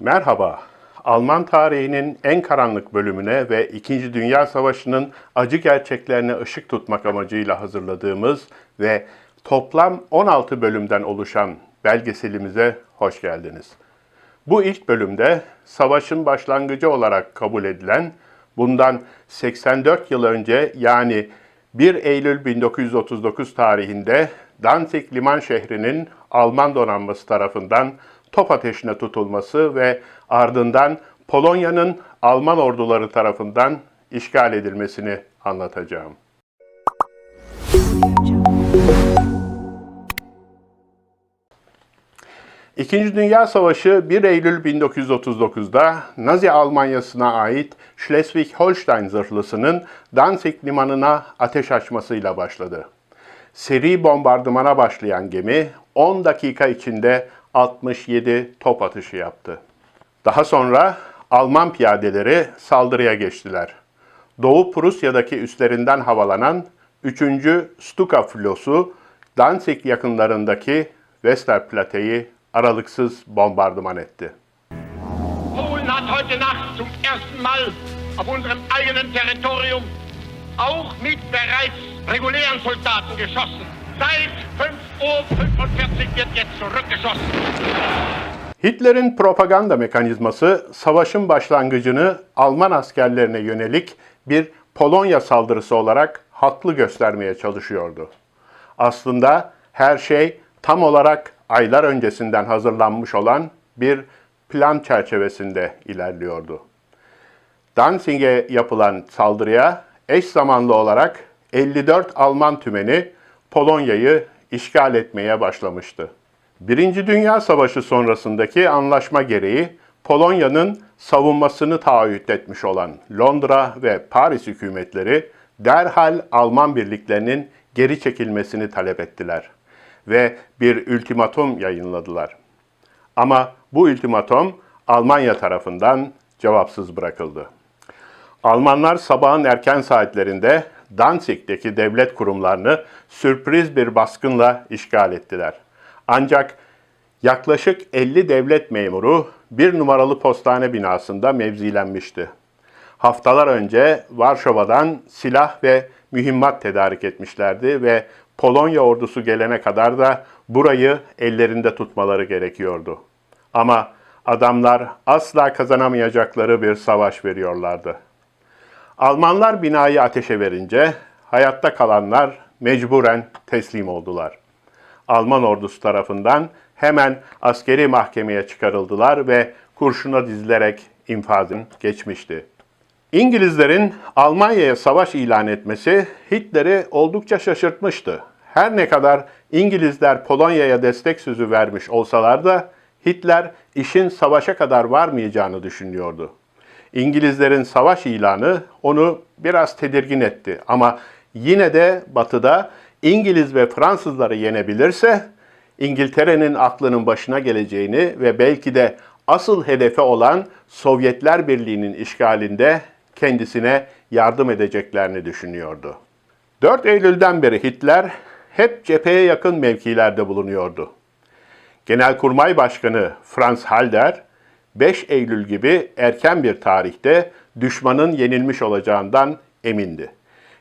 Merhaba. Alman tarihinin en karanlık bölümüne ve İkinci Dünya Savaşı'nın acı gerçeklerine ışık tutmak amacıyla hazırladığımız ve toplam 16 bölümden oluşan belgeselimize hoş geldiniz. Bu ilk bölümde savaşın başlangıcı olarak kabul edilen bundan 84 yıl önce yani 1 Eylül 1939 tarihinde Danzig liman şehrinin Alman donanması tarafından top ateşine tutulması ve ardından Polonya'nın Alman orduları tarafından işgal edilmesini anlatacağım. İkinci Dünya Savaşı 1 Eylül 1939'da Nazi Almanyası'na ait Schleswig-Holstein zırhlısının Danzig limanına ateş açmasıyla başladı. Seri bombardımana başlayan gemi 10 dakika içinde 67 top atışı yaptı. Daha sonra Alman piyadeleri saldırıya geçtiler. Doğu Prusya'daki üslerinden havalanan 3. Stuka filosu Danzig yakınlarındaki Westerplatte'yi aralıksız bombardıman etti. Polen hat heute Nacht zum ersten Mal auf unserem eigenen Territorium auch mit bereits regulären Soldaten geschossen. Seit 5.45 Uhr wird jetzt zurückgeschossen. Hitler'in propaganda mekanizması savaşın başlangıcını Alman askerlerine yönelik bir Polonya saldırısı olarak haklı göstermeye çalışıyordu. Aslında her şey tam olarak aylar öncesinden hazırlanmış olan bir plan çerçevesinde ilerliyordu. Danzig'e yapılan saldırıya eş zamanlı olarak 54 Alman tümeni Polonya'yı işgal etmeye başlamıştı. Birinci Dünya Savaşı sonrasındaki anlaşma gereği Polonya'nın savunmasını taahhüt etmiş olan Londra ve Paris hükümetleri derhal Alman birliklerinin geri çekilmesini talep ettiler ve bir ultimatum yayınladılar. Ama bu ultimatum Almanya tarafından cevapsız bırakıldı. Almanlar sabahın erken saatlerinde Danzig'deki devlet kurumlarını sürpriz bir baskınla işgal ettiler. Ancak yaklaşık 50 devlet memuru bir numaralı postane binasında mevzilenmişti. Haftalar önce Varşova'dan silah ve mühimmat tedarik etmişlerdi ve Polonya ordusu gelene kadar da burayı ellerinde tutmaları gerekiyordu. Ama adamlar asla kazanamayacakları bir savaş veriyorlardı. Almanlar binayı ateşe verince hayatta kalanlar mecburen teslim oldular. Alman ordusu tarafından hemen askeri mahkemeye çıkarıldılar ve kurşuna dizilerek infazın geçmişti. İngilizlerin Almanya'ya savaş ilan etmesi Hitler'i oldukça şaşırtmıştı. Her ne kadar İngilizler Polonya'ya destek sözü vermiş olsalar da Hitler işin savaşa kadar varmayacağını düşünüyordu. İngilizlerin savaş ilanı onu biraz tedirgin etti ama yine de Batı'da İngiliz ve Fransızları yenebilirse İngiltere'nin aklının başına geleceğini ve belki de asıl hedefi olan Sovyetler Birliği'nin işgalinde kendisine yardım edeceklerini düşünüyordu. 4 Eylül'den beri Hitler hep cepheye yakın mevkilerde bulunuyordu. Genelkurmay Başkanı Franz Halder 5 Eylül gibi erken bir tarihte düşmanın yenilmiş olacağından emindi.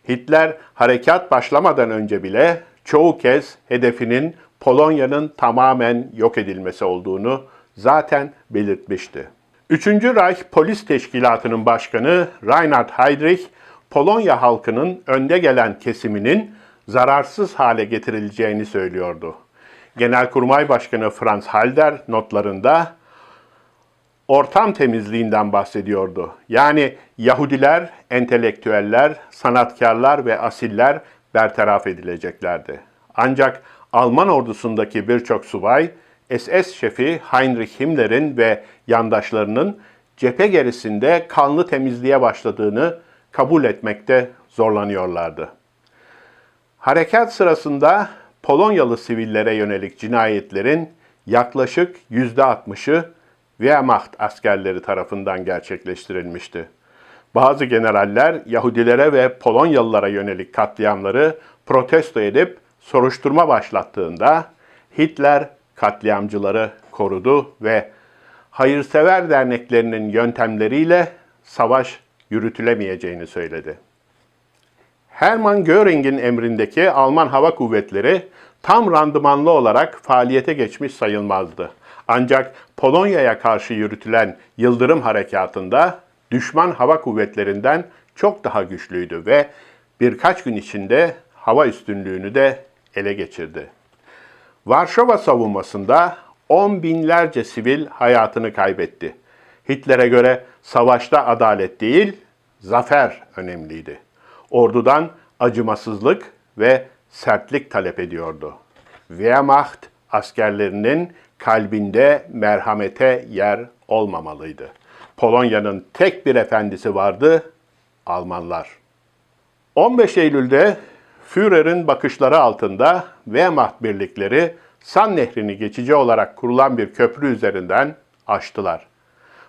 Hitler harekat başlamadan önce bile çoğu kez hedefinin Polonya'nın tamamen yok edilmesi olduğunu zaten belirtmişti. 3. Reich Polis Teşkilatı'nın başkanı Reinhard Heydrich, Polonya halkının önde gelen kesiminin zararsız hale getirileceğini söylüyordu. Genelkurmay Başkanı Franz Halder notlarında ortam temizliğinden bahsediyordu. Yani Yahudiler, entelektüeller, sanatkarlar ve asiller bertaraf edileceklerdi. Ancak Alman ordusundaki birçok subay, SS şefi Heinrich Himmler'in ve yandaşlarının cephe gerisinde kanlı temizliğe başladığını kabul etmekte zorlanıyorlardı. Harekat sırasında Polonyalı sivillere yönelik cinayetlerin yaklaşık %60'ı Wehrmacht askerleri tarafından gerçekleştirilmişti. Bazı generaller Yahudilere ve Polonyalılara yönelik katliamları protesto edip soruşturma başlattığında Hitler katliamcıları korudu ve hayırsever derneklerinin yöntemleriyle savaş yürütülemeyeceğini söyledi. Hermann Göring'in emrindeki Alman Hava Kuvvetleri tam randımanlı olarak faaliyete geçmiş sayılmazdı. Ancak Polonya'ya karşı yürütülen Yıldırım Harekatı'nda düşman hava kuvvetlerinden çok daha güçlüydü ve birkaç gün içinde hava üstünlüğünü de ele geçirdi. Varşova savunmasında on binlerce sivil hayatını kaybetti. Hitler'e göre savaşta adalet değil, zafer önemliydi. Ordudan acımasızlık ve sertlik talep ediyordu. Wehrmacht askerlerinin kalbinde merhamete yer olmamalıydı. Polonya'nın tek bir efendisi vardı, Almanlar. 15 Eylül'de Führer'in bakışları altında Wehrmacht birlikleri San Nehri'ni geçici olarak kurulan bir köprü üzerinden aştılar.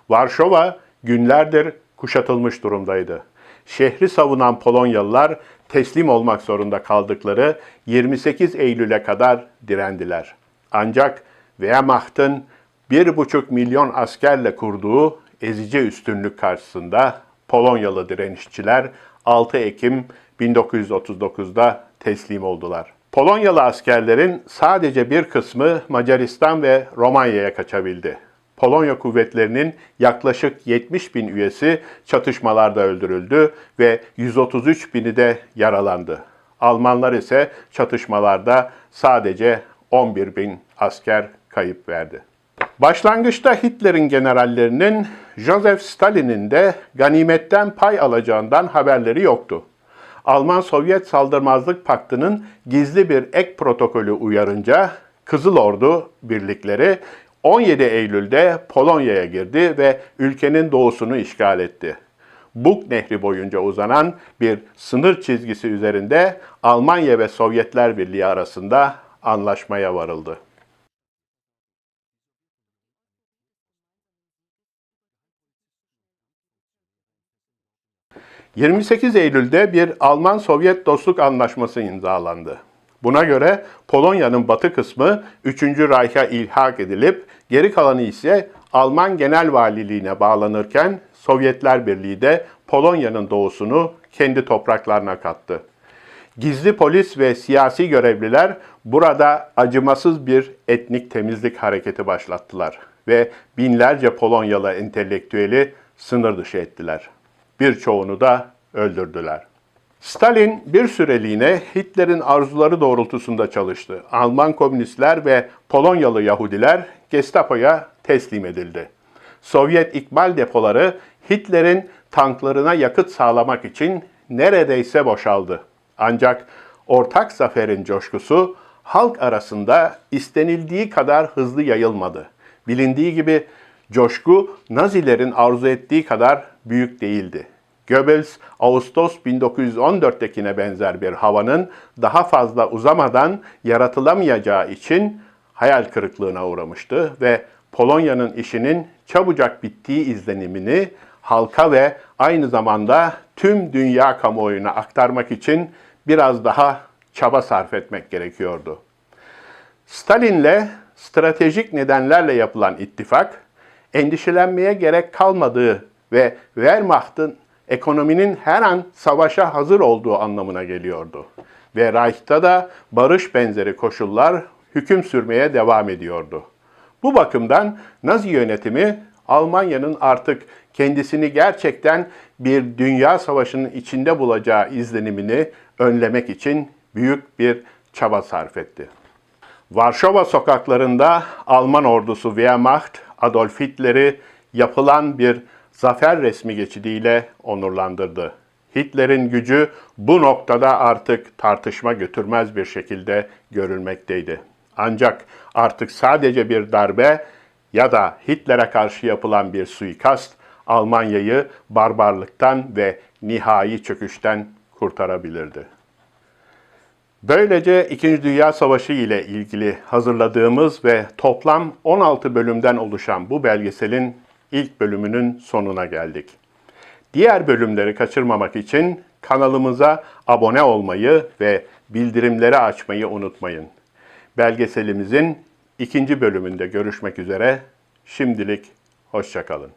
Varşova günlerdir kuşatılmış durumdaydı. Şehri savunan Polonyalılar teslim olmak zorunda kaldıkları 28 Eylül'e kadar direndiler. Ancak Wehrmacht'ın 1,5 milyon askerle kurduğu ezici üstünlük karşısında Polonyalı direnişçiler 6 Ekim 1939'da teslim oldular. Polonyalı askerlerin sadece bir kısmı Macaristan ve Romanya'ya kaçabildi. Polonya kuvvetlerinin yaklaşık 70 bin üyesi çatışmalarda öldürüldü ve 133 bini de yaralandı. Almanlar ise çatışmalarda sadece 11 bin asker kayıp verdi. Başlangıçta Hitler'in generallerinin Joseph Stalin'in de ganimetten pay alacağından haberleri yoktu. Alman-Sovyet Saldırmazlık Paktı'nın gizli bir ek protokolü uyarınca Kızıl Ordu birlikleri 17 Eylül'de Polonya'ya girdi ve ülkenin doğusunu işgal etti. Bug Nehri boyunca uzanan bir sınır çizgisi üzerinde Almanya ve Sovyetler Birliği arasında anlaşmaya varıldı. 28 Eylül'de bir Alman-Sovyet dostluk anlaşması imzalandı. Buna göre Polonya'nın batı kısmı 3. Reich'a ilhak edilip geri kalanı ise Alman Genel Valiliğine bağlanırken Sovyetler Birliği de Polonya'nın doğusunu kendi topraklarına kattı. Gizli polis ve siyasi görevliler burada acımasız bir etnik temizlik hareketi başlattılar ve binlerce Polonyalı entelektüeli sınır dışı ettiler. Birçoğunu da öldürdüler. Stalin bir süreliğine Hitler'in arzuları doğrultusunda çalıştı. Alman komünistler ve Polonyalı Yahudiler Gestapo'ya teslim edildi. Sovyet ikmal depoları Hitler'in tanklarına yakıt sağlamak için neredeyse boşaldı. Ancak ortak zaferin coşkusu halk arasında istenildiği kadar hızlı yayılmadı. Bilindiği gibi coşku Nazilerin arzu ettiği kadar büyük değildi. Goebbels, Ağustos 1914'tekine benzer bir havanın daha fazla uzamadan yaratılamayacağı için hayal kırıklığına uğramıştı ve Polonya'nın işinin çabucak bittiği izlenimini halka ve aynı zamanda tüm dünya kamuoyuna aktarmak için biraz daha çaba sarf etmek gerekiyordu. Stalin'le stratejik nedenlerle yapılan ittifak, endişelenmeye gerek kalmadığı ve Wehrmacht'ın ekonominin her an savaşa hazır olduğu anlamına geliyordu. Ve Reich'ta da barış benzeri koşullar hüküm sürmeye devam ediyordu. Bu bakımdan Nazi yönetimi Almanya'nın artık kendisini gerçekten bir dünya savaşının içinde bulacağı izlenimini önlemek için büyük bir çaba sarf etti. Varşova sokaklarında Alman ordusu Wehrmacht Adolf Hitler'i yapılan bir zafer resmi geçidiyle onurlandırdı. Hitler'in gücü bu noktada artık tartışma götürmez bir şekilde görülmekteydi. Ancak artık sadece bir darbe ya da Hitler'e karşı yapılan bir suikast Almanya'yı barbarlıktan ve nihai çöküşten kurtarabilirdi. Böylece İkinci Dünya Savaşı ile ilgili hazırladığımız ve toplam 16 bölümden oluşan bu belgeselin ilk bölümünün sonuna geldik. Diğer bölümleri kaçırmamak için kanalımıza abone olmayı ve bildirimleri açmayı unutmayın. Belgeselimizin ikinci bölümünde görüşmek üzere. Şimdilik Hoşçakalın.